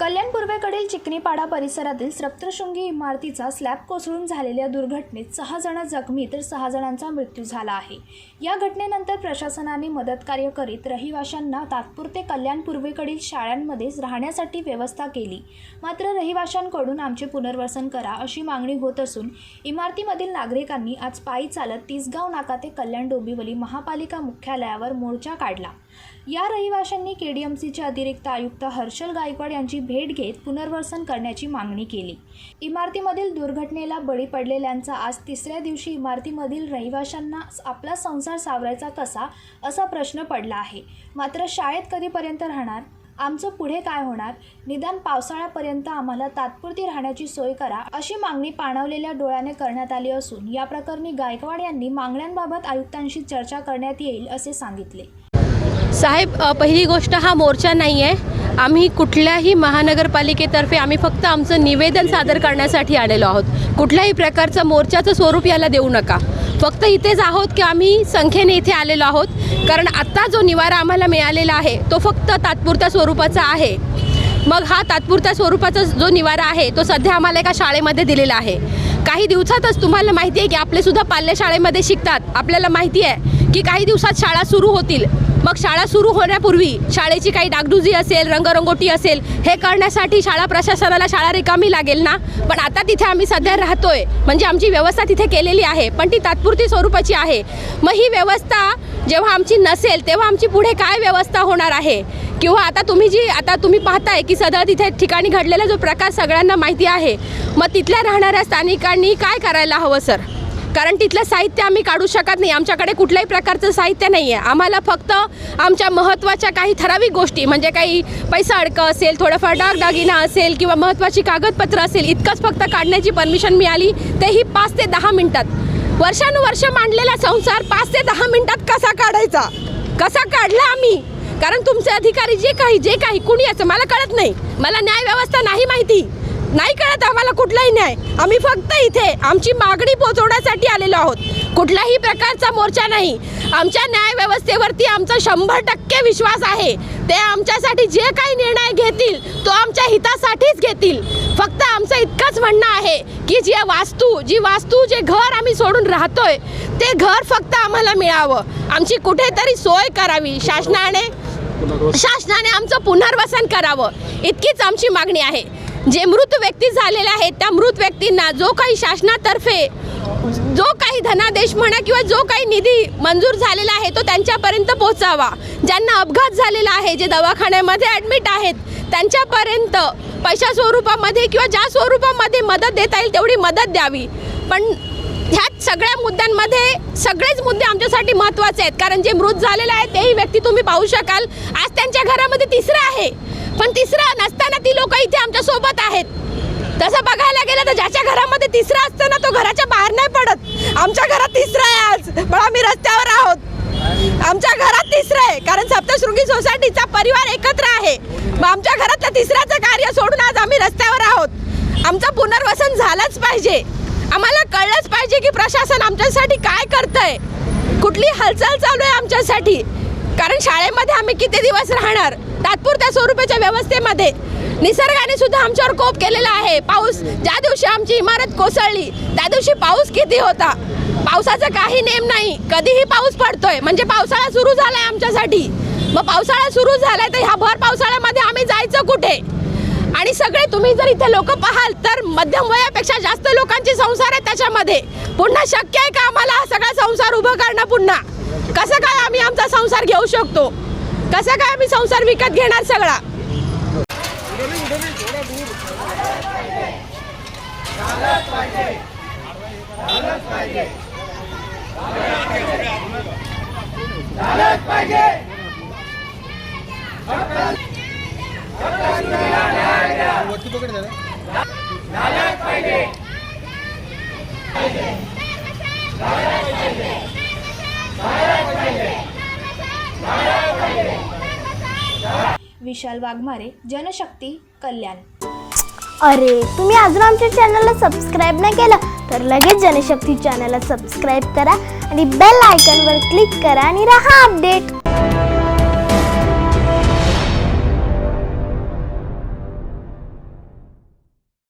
कल्याण पूर्वेकडील चिकनीपाडा परिसरातील सप्तशृंगी इमारतीचा स्लॅब कोसळून झालेल्या दुर्घटनेत सहा जण जखमी तर सहा जणांचा मृत्यू झाला आहे. या घटनेनंतर प्रशासनाने मदतकार्य करीत रहिवाशांना तात्पुरते कल्याण पूर्वेकडील शाळांमध्येच राहण्यासाठी व्यवस्था केली. मात्र रहिवाशांकडून आमचे पुनर्वसन करा अशी मागणी होत असून इमारतीमधील नागरिकांनी आज पायी चालत तिसगाव नाका ते कल्याण डोंबिवली महापालिका मुख्यालयावर मोर्चा काढला. या रहिवाशांनी के डी एम सीचे अतिरिक्त आयुक्त हर्षल गायकवाड यांची भेट घेत पुनर्वसन करण्याची मागणी केली. इमारतीमधील दुर्घटनेला बळी पडलेल्यांचा आज तिसऱ्या दिवशी इमारतीमधील रहिवाशांना आपला संसार सावरायचा कसा असा प्रश्न पडला आहे. मात्र शाळेत कधीपर्यंत राहणार? आमचं पुढे काय होणार? निदान पावसाळ्यापर्यंत आम्हाला तात्पुरती राहण्याची सोय करा अशी मागणी पाणवलेल्या डोळ्याने करण्यात आली असून या प्रकरणी गायकवाड यांनी मागण्यांबाबत आयुक्तांशी चर्चा करण्यात येईल असे सांगितले. साहेब पहिली गोष्ट हा मोर्चा नाही आहे. आम्ही कुठल्याही महानगरपालिकेतर्फे आम्ही फक्त आमचं निवेदन सादर करण्यासाठी आलेलो आहोत. कुठल्याही प्रकारचं मोर्चाचं स्वरूप याला देऊ नका. फक्त इथेच आहोत की आम्ही संख्येने इथे आलेलो आहोत. कारण आत्ता जो निवारा आम्हाला मिळालेला आहे तो फक्त तात्पुरत्या स्वरूपाचा आहे. मग हा तात्पुरत्या स्वरूपाचा जो निवारा आहे तो सध्या आम्हाला एका शाळेमध्ये दिलेला आहे. काही दिवसातच तुम्हाला माहिती आहे की आपले सुद्धा पाल्य शाळेमध्ये शिकतात. आपल्याला माहिती आहे. की काही दिवसात शाळा सुरू होतील. मग शाळा सुरू होण्यापूर्वी शाळेची काही डागडुजी असेल रंगरंगोटी असेल हे करण्यासाठी शाळा प्रशासनाला शाळा रिकामी लागेल ना? पण आता तिथे आम्ही सध्या राहतोय. म्हणजे आमची व्यवस्था तिथे केलेली आहे पण ती तात्पुरती स्वरूपाची आहे. मग ही व्यवस्था जेव्हा आमची नसेल तेव्हा आमची पुढे काय व्यवस्था होणार आहे? किंवा आता तुम्ही जी आता तुम्ही पाहताय की सध्या तिथे ठिकाणी घडलेला जो प्रकार सगळ्यांना माहिती आहे. मग तिथल्या राहणाऱ्या स्थानिकांनी काय करायला हवं सर? कारण तिथलं साहित्य आम्ही काढू शकत नाही. आमच्याकडे कुठल्याही प्रकारचं साहित्य नाही आहे आम्हाला फक्त आमच्या महत्त्वाच्या काही ठराविक गोष्टी म्हणजे काही पैसा अडकं असेल थोडंफार डागदागिना असेल किंवा महत्त्वाची कागदपत्र असेल इतकंच फक्त काढण्याची परमिशन मिळाली तेही पाच ते दहा मिनटात. वर्षानुवर्ष मांडलेला संसार पाच ते दहा मिनटात कसा काढायचा? कसा काढला आम्ही? कारण तुमचे अधिकारी जे काही जे काही कुणी असं मला कळत नाही. मला न्यायव्यवस्था नाही माहिती. नाही कळत आम्हाला कुठलाही न्याय. आम्ही फक्त इथे आमची मागणी पोहोचवण्यासाठी आलेलो आहोत. कुठल्याही प्रकारचा मोर्चा नाही. आमच्या न्यायव्यवस्थेवरती आमचा शंभर टक्के विश्वास आहे. ते आमच्यासाठी जे काही निर्णय घेतील तो आमच्या हितासाठीच घेतील. फक्त आमचं इतकंच म्हणणं आहे की जे वास्तू जी वास्तू जे घर आम्ही सोडून राहतोय ते घर फक्त आम्हाला मिळावं. आमची कुठेतरी सोय करावी. शासनाने शासनाने आमचं पुनर्वसन करावं. इतकीच आमची मागणी आहे. जे मृत व्यक्ती झालेले आहेत त्या मृत व्यक्तींना जो काही शासनातर्फे जो काही धनादेश म्हणा किंवा जो काही निधी मंजूर झालेला आहे तो त्यांच्यापर्यंत पोहोचावा. ज्यांना अपघात झालेला आहे जे दवाखान्यामध्ये ॲडमिट आहेत त्यांच्यापर्यंत पैशा स्वरूपामध्ये किंवा ज्या स्वरूपामध्ये मदत देता येईल तेवढी मदत द्यावी. पण ह्या सगळ्या मुद्द्यांमध्ये सगळेच मुद्दे आमच्यासाठी महत्त्वाचे आहेत. कारण जे मृत झालेले आहेत तेही व्यक्ती तुम्ही पाहू शकाल. आज त्यांच्या घरामध्ये तिसरं आहे. पण तिसरं नसताना ती लोक इथे आमच्यासोबत आहेत. तसं बघायला गेलं तर ज्याच्या घरामध्ये तिसरं असतं ना तो घराच्या बाहेर नाही पडत. आमच्या घरात तिसरं आहे आज. पण आम्ही रस्त्यावर आहोत. आमच्या घरात तिसरं आहे. कारण सप्तशृंगी सोसायटीचा परिवार एकत्र आहे. मग आमच्या घरातल्या तिसऱ्याचं कार्य सोडून आज आम्ही रस्त्यावर आहोत. आमचं पुनर्वसन झालंच पाहिजे. आम्हाला कळलंच पाहिजे की प्रशासन आमच्यासाठी काय करतंय. कुठली हालचाल चालू आहे आमच्यासाठी? कारण शाळेमध्ये आम्ही किती दिवस राहणार? तात्पुरत्या स्वरूपाच्या व्यवस्थेमध्ये. निसर्गाने सुद्धा आमच्यावर कोप केलेला आहे. पाऊस ज्या दिवशी आमची इमारत कोसळली त्या दिवशी पाऊस किती होता? पावसाचा काही नेम नाही. कधीही पाऊस पडतोय. म्हणजे पावसाळा सुरू झालाय आमच्यासाठी. मग पावसाळा सुरू झालाय तर ह्या भर पावसाळ्यामध्ये आम्ही जायचं कुठे? आणि सगळे तुम्ही जर इथे लोक पाहाल तर मध्यम वयापेक्षा जास्त लोकांचे संसार आहेत त्याच्यामध्ये. पुन्हा शक्य आहे का आम्हाला हा सगळा संसार उभं करणं पुन्हा? कसं काय आम्ही आमचा संसार घेऊ शकतो? कसं काय आम्ही संसार विकत घेणार सगळा? विशाल वाघमारे जनशक्ती कल्याण. अरे तुम्ही अजून आमच्या चॅनलला सबस्क्राईब नाही केलं तर लगेच जनशक्ती चॅनलला सबस्क्राईब करा आणि बेल आयकॉनवर क्लिक करा आणि राहा अपडेट